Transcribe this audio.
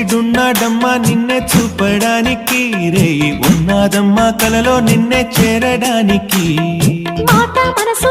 ఈడున్నాడమ్మా నిన్నే చూపడానికి రే ఉన్నాదమ్మా కలలో నిన్నే చేరడానికి. మాట మనసు